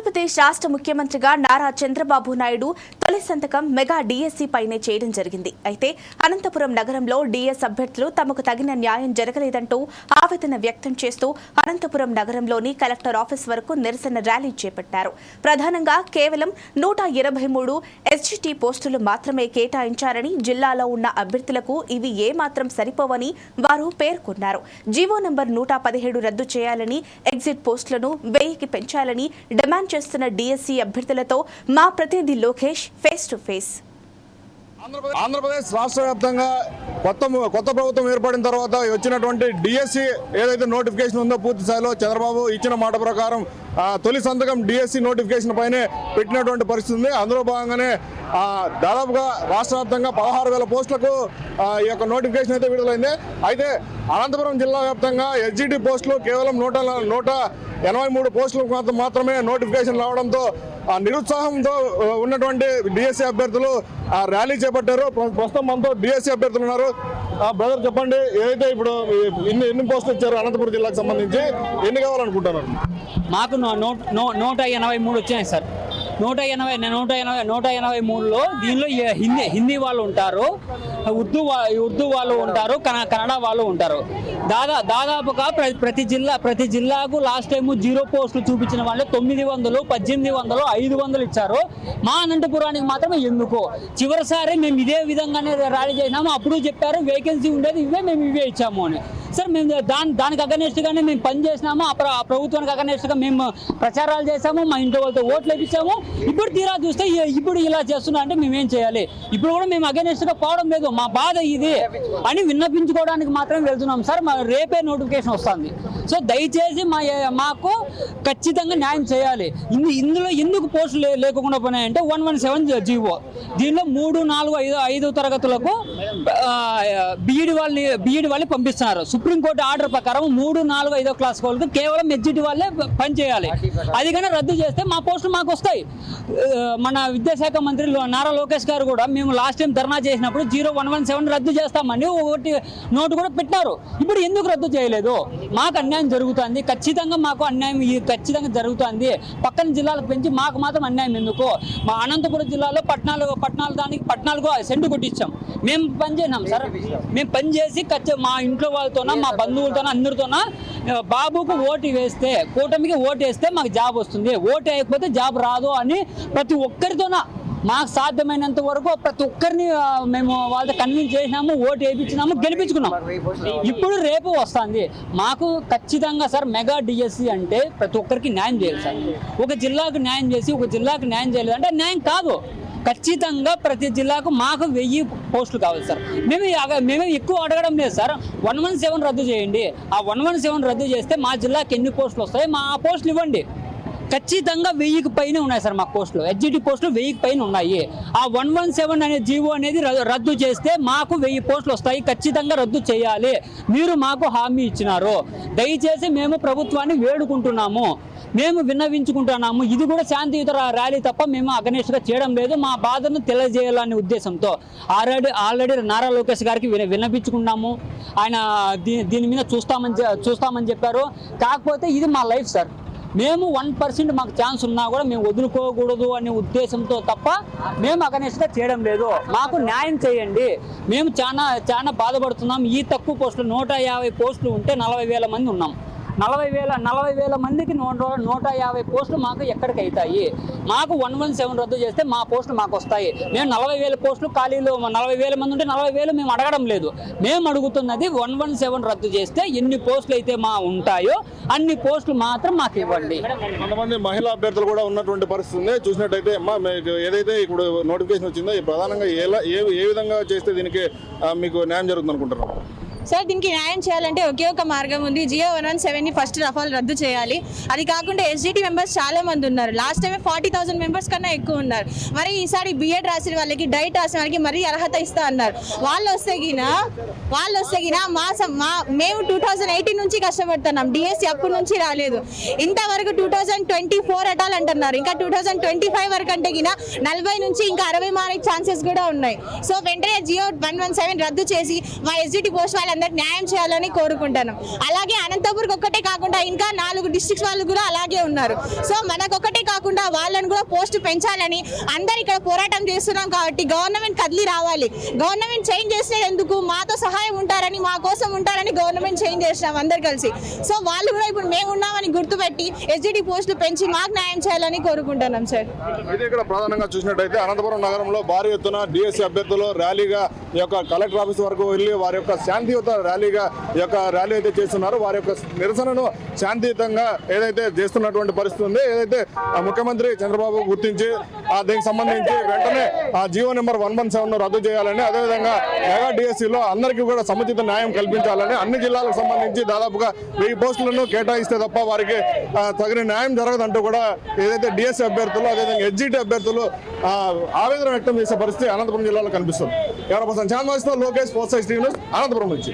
ఆంధ్రప్రదేశ్ రాష్ట్ర ముఖ్యమంత్రిగా నారా చంద్రబాబు నాయుడు తొలి సంతకం మెగా డిఎస్సి పైనే చేయడం జరిగింది. అయితే అనంతపురం నగరంలో డిఎస్ అభ్యర్థులు తమకు తగిన న్యాయం జరగలేదంటూ ఆవేదన వ్యక్తం చేస్తూ అనంతపురం నగరంలోని కలెక్టర్ ఆఫీస్ వరకు నిరసన ర్యాలీ చేపట్టారు. ప్రధానంగా కేవలం నూట ఇరవై మూడు ఎస్జిటి పోస్టులు మాత్రమే కేటాయించారని జిల్లాలో ఉన్న అభ్యర్థులకు ఇవి ఏమాత్రం సరిపోవని వారు పేర్కొన్నారు. జీవో నంబర్ నూట పదిహేడు రద్దు చేయాలని ఎగ్జిట్ పోస్టులను వెయ్యికి పెంచాలని డిమాండ్ చేస్తున్న డిఎస్సి అభ్యర్థులతో మా ప్రతినిధి Lokesh face to face Andhra Pradesh Andhra Pradesh రాష్ట్ర వ్యాప్తంగా కొత్త కొత్త ప్రభుత్వం ఏర్పడిన తర్వాత వచ్చినటువంటి డిఎస్సి ఏదైతే నోటిఫికేషన్ ఉందో పూర్తి స్థాయిలో చంద్రబాబు ఇచ్చిన మాట ప్రకారం తొలి సంతకం డిఎస్సి నోటిఫికేషన్ పైనే పెట్టినటువంటి పరిస్థితి ఉంది. అందులో భాగంగానే దాదాపుగా రాష్ట్ర వ్యాప్తంగా పదహారు వేల పోస్టులకు ఈ యొక్క నోటిఫికేషన్ అయితే విడుదలైంది. అయితే అనంతపురం జిల్లా వ్యాప్తంగా ఎస్జిటి పోస్టులు కేవలం నూట నూట ఎనభై మూడు పోస్టులకు మాత్రం మాత్రమే నోటిఫికేషన్ రావడంతో ఆ నిరుత్సాహంతో ఉన్నటువంటి డిఎస్సీ అభ్యర్థులు ఆ ర్యాలీ చేపట్టారు. ప్రస్తుతం మనతో డిఎస్సీ అభ్యర్థులు ఉన్నారు. బ్రదర్ చెప్పండి ఏదైతే ఇప్పుడు ఎన్ని ఎన్ని పోస్టులు ఇచ్చారు అనంతపురం జిల్లాకు సంబంధించి ఎన్ని కావాలనుకుంటున్నారు? మాకు నూట ఎనభై మూడు వచ్చాయి సార్. నూట ఎనభై నూట ఎనభై నూట ఎనభై మూడులో దీనిలో హిందీ హిందీ వాళ్ళు ఉంటారు. ఉర్దూ ఉర్దూ వాళ్ళు ఉంటారు కన- కన్నడ వాళ్ళు ఉంటారు. దాదా దాదాపుగా ప్రతి జిల్లా ప్రతి జిల్లాకు లాస్ట్ టైం జీరో పోస్టులు చూపించిన వాళ్ళు తొమ్మిది వందలు పద్దెనిమిది వందలు ఐదు వందలు ఇచ్చారు. మా అనంతపురానికి మాత్రమే ఎందుకు? చివరిసారి మేము ఇదే విధంగానే ర్యాలీ చేసినాము. అప్పుడు చెప్పారు వేకెన్సీ ఉండేది ఇవే మేము ఇవే ఇచ్చాము అని. సార్ మేము దాని దానికి అగనెస్ట్గానే మేము పని చేసినాము. ఆ ఆ ప్రభుత్వానికి అగనెస్ట్గా మేము ప్రచారాలు చేసాము మా ఇంట్లో వాళ్ళతో ఓట్లు వేయించాము ఇప్పుడు తీరా చూస్తే ఇప్పుడు ఇలా చేస్తున్నా అంటే మేమేం చేయాలి? ఇప్పుడు కూడా మేము against పోవడం లేదు. మా బాధ ఇది అని విన్నపించుకోవడానికి మాత్రం వెళ్తున్నాం. సార్ మా రేపే నోటిఫికేషన్ వస్తుంది. సో దయచేసి మా మాకు ఖచ్చితంగా న్యాయం చేయాలి. ఇందు ఇందులో ఎందుకు పోస్టులు లేకుండా పోయినాయంటే వన్ వన్ సెవెన్ జీవో. దీనిలో మూడు నాలుగు ఐదు ఐదు తరగతులకు బీఈడి వాళ్ళని బీఈడి వాళ్ళని పంపిస్తున్నారు. సుప్రీంకోర్టు ఆర్డర్ ప్రకారం మూడు నాలుగు ఐదో క్లాస్ వాళ్ళకి కేవలం ఎగ్జిట్ వాళ్ళే పని చేయాలి. అది కానీ రద్దు చేస్తే మా పోస్టులు మాకు వస్తాయి. మన విద్యాశాఖ మంత్రి లో- నారా లోకేష్ గారు కూడా మేము లాస్ట్ టైం ధర్నా చేసినప్పుడు జీరో వన్ వన్ సెవెన్ రద్దు చేస్తామని ఒకటి నోటు కూడా పెట్టారు. ఇప్పుడు ఎందుకు రద్దు చేయలేదు? మాకు అన్యాయం జరుగుతుంది. ఖచ్చితంగా మాకు అన్యాయం ఖచ్చితంగా జరుగుతుంది. పక్కన జిల్లాలకు పెంచి మాకు మాత్రం అన్యాయం ఎందుకు? మా అనంతపురం జిల్లాలో పట్నాలుగు పట్నాలు దానికి పట్నాలుగు సెంటు కొట్టించాం. మేము పని చేసినాం సార్. మేము పని చేసి ఖచ్చి మా ఇంట్లో వాళ్ళతోన మా బంధువులతోన అందరితోన బాబుకు ఓటు వేస్తే కూటమికి ఓటు వేస్తే మాకు జాబ్ వస్తుంది. ఓటు వేయకపోతే జాబ్ రాదు అని ప్రతి ఒక్కరితోన మాకు సాధ్యమైనంత వరకు ప్రతి ఒక్కరిని మేము వాళ్ళతో కన్విన్స్ చేసినాము ఓటు వేయించినాము గెలిపించుకున్నాం. ఇప్పుడు రేపు వస్తుంది. మాకు ఖచ్చితంగా సార్ మెగా డిఎస్సి అంటే ప్రతి ఒక్కరికి న్యాయం చేయాలి సార్. ఒక జిల్లాకు న్యాయం చేసి ఒక జిల్లాకు న్యాయం చేయలేదు అంటే న్యాయం కాదు. ఖచ్చితంగా ప్రతి జిల్లాకు మాకు వెయ్యి పోస్టులు కావాలి సార్. మేము అగ- మేము ఎక్కువ అడగడం లేదు సార్. వన్ వన్ సెవెన్ రద్దు చేయండి. ఆ వన్ వన్ సెవెన్ రద్దు చేస్తే మా జిల్లాకి ఎన్ని పోస్టులు వస్తాయి మా పోస్టులు ఇవ్వండి. ఖచ్చితంగా వెయ్యికి పైన ఉన్నాయి సార్ మా పోస్టులు. హెచ్జిటి పోస్టులు వెయ్యికి పైన ఉన్నాయి. ఆ వన్ వన్ సెవెన్ అనే జీవో అనేది రద్దు చేస్తే మాకు వెయ్యి పోస్టులు వస్తాయి. ఖచ్చితంగా రద్దు చేయాలి. మీరు మాకు హామీ ఇచ్చినారు. దయచేసి మేము ప్రభుత్వాన్ని వేడుకుంటున్నాము. మేము విన్నవించుకుంటున్నాము. ఇది కూడా శాంతియుత ర్యాలీ తప్ప మేము అగనేష్గా చేయడం లేదు. మా బాధను తెలియజేయాలనే ఉద్దేశంతో ఆల్రెడీ ఆల్రెడీ నారా లోకేష్ గారికి విన్నపించుకున్నాము ఆయన దీ- దీని మీద చూస్తామని చూస్తామని చెప్పారు. కాకపోతే ఇది మా లైఫ్ సార్. మేము వన్ పర్సెంట్ మాకు ఛాన్స్ ఉన్నా కూడా మేము వదులుకోకూడదు అనే ఉద్దేశంతో తప్ప మేము అగనెస్ట్గా చేయడం లేదు. మాకు న్యాయం చేయండి. మేము చాలా చాలా బాధపడుతున్నాం. ఈ తక్కువ పోస్టులు నూట యాభై పోస్టులు ఉంటే నలభై వేల మంది ఉన్నాం. నలభై వేల నలభై వేల మందికి నూట నూట యాభై పోస్టులు మాకు ఎక్కడికి అవుతాయి మాకు వన్ వన్ సెవెన్ రద్దు చేస్తే మా పోస్టులు మాకు వస్తాయి. మేము నలభై వేల పోస్టులు ఖాళీలు నలభై వేల మంది ఉంటే నలభై వేలు మేము అడగడం లేదు. మేము అడుగుతున్నది వన్ వన్ సెవెన్ రద్దు చేస్తే ఎన్ని పోస్టులు అయితే మా ఉంటాయో అన్ని పోస్టులు మాత్రం మాకు ఇవ్వండి. కొంతమంది మహిళా అభ్యర్థులు కూడా ఉన్నటువంటి పరిస్థితి చూసినట్టయితే అమ్మా మీకు ఏదైతే ఇప్పుడు నోటిఫికేషన్ వచ్చిందో ప్రధానంగా ఎలా ఏ ఏ విధంగా చేస్తే దీనికి మీకు న్యాయం జరుగుతుంది అనుకుంటున్నాం సార్ దీనికి న్యాయం చేయాలంటే ఒకే ఒక మార్గం ఉంది. జియో వన్ వన్ సెవెన్ని ఫస్ట్ ఆఫ్ ఆల్ రద్దు చేయాలి. అది కాకుండా ఎస్జిటి మెంబర్స్ చాలా మంది ఉన్నారు. Last time forty thousand members కన్నా ఎక్కువ ఉన్నారు. మరి ఈసారి బిఎడ్ రాసిన వాళ్ళకి డైట్ రాసిన వాళ్ళకి మరీ అర్హత ఇస్తా అన్నారు. వాళ్ళు వస్తే గిన వాళ్ళు వస్తే గిన మా సం- మా మేము టూ థౌజండ్ ఎయిటీన్ నుంచి కష్టపడుతున్నాం. డిఎస్సి అప్పటి నుంచి రాలేదు. ఇంతవరకు టూ థౌజండ్ ట్వంటీ ఫోర్ అటాలంటున్నారు ఇంకా టూ థౌజండ్ ట్వంటీ ఫైవ్ వరకు అంటే గిన నలభై నుంచి ఇంకా అరవై మారే ఛాన్సెస్ కూడా ఉన్నాయి. సో వెంటనే జియో వన్ వన్ సెవెన్ రద్దు చేసి మా ఎస్జిటి పోస్ట్ అందరికి న్యాయం చేయాలని కోరుకుంటాను. అలాగే అనంతపురం ఒక్కటే కాకుండా ఇంకా నాలుగు డిస్ట్రిక్ట్స్ వాళ్ళు కూడా అలాగే ఉన్నారు. సో మనకొక్కటే కాకుండా వాళ్ళని కూడా పోస్ట్ పెంచాలని అందరు ఇక్కడ పోరాటం చేస్తున్నాం కాబట్టి గవర్నమెంట్ కదిలి రావాలి. గవర్నమెంట్ చేంజ్ చేస్తే ఎందుకు మాతో సహాయం ఉంటారని మా కోసం ఉంటారని గవర్నమెంట్ చేంజ్ చేసినాం అందరు కలిసి. సో వాళ్ళు కూడా ఇప్పుడు మేము ఉన్నామని గుర్తుపెట్టి ఎస్జిడి పోస్టులు పెంచి మాకు న్యాయం చేయాలని కోరుకుంటున్నాం సార్. అయితే ఇక్కడ ప్రధానంగా చూసినట్టయితే అనంతపురం నగరంలో భారీ ఎత్తున డిఎస్సీ అభ్యర్థులు ర్యాలీగా ఈ యొక్క కలెక్టర్ ఆఫీస్ వరకు వెళ్ళి వారి యొక్క శాంతియుత ర్యాలీగా ఈ యొక్క ర్యాలీ అయితే చేస్తున్నారు. వారి యొక్క నిరసనను శాంతియుతంగా ఏదైతే చేస్తున్నటువంటి పరిస్థితి ఉంది ఏదైతే ఆ ముఖ్యమంత్రి చంద్రబాబు గుర్తించి దీనికి సంబంధించి వెంటనే ఆ GO number one one seven రద్దు చేయాలని అదేవిధంగా మెగా డిఎస్సీలో అందరికీ కూడా సముచిత న్యాయం కల్పించాలని అన్ని జిల్లాలకు సంబంధించి దాదాపుగా వెయ్యి పోస్టులను కేటాయిస్తే తప్ప వారికి తగిన న్యాయం జరగదంటూ కూడా ఏదైతే డిఎస్సీ అభ్యర్థులు అదేవిధంగా ఎడ్జిటి అభ్యర్థులు ఆవేదన వ్యక్తం చేసే పరిస్థితి అనంతపురం జిల్లాలో కనిపిస్తుంది. ఎవరి కోసం channel Lokesh four size news Anantapuram నుంచి.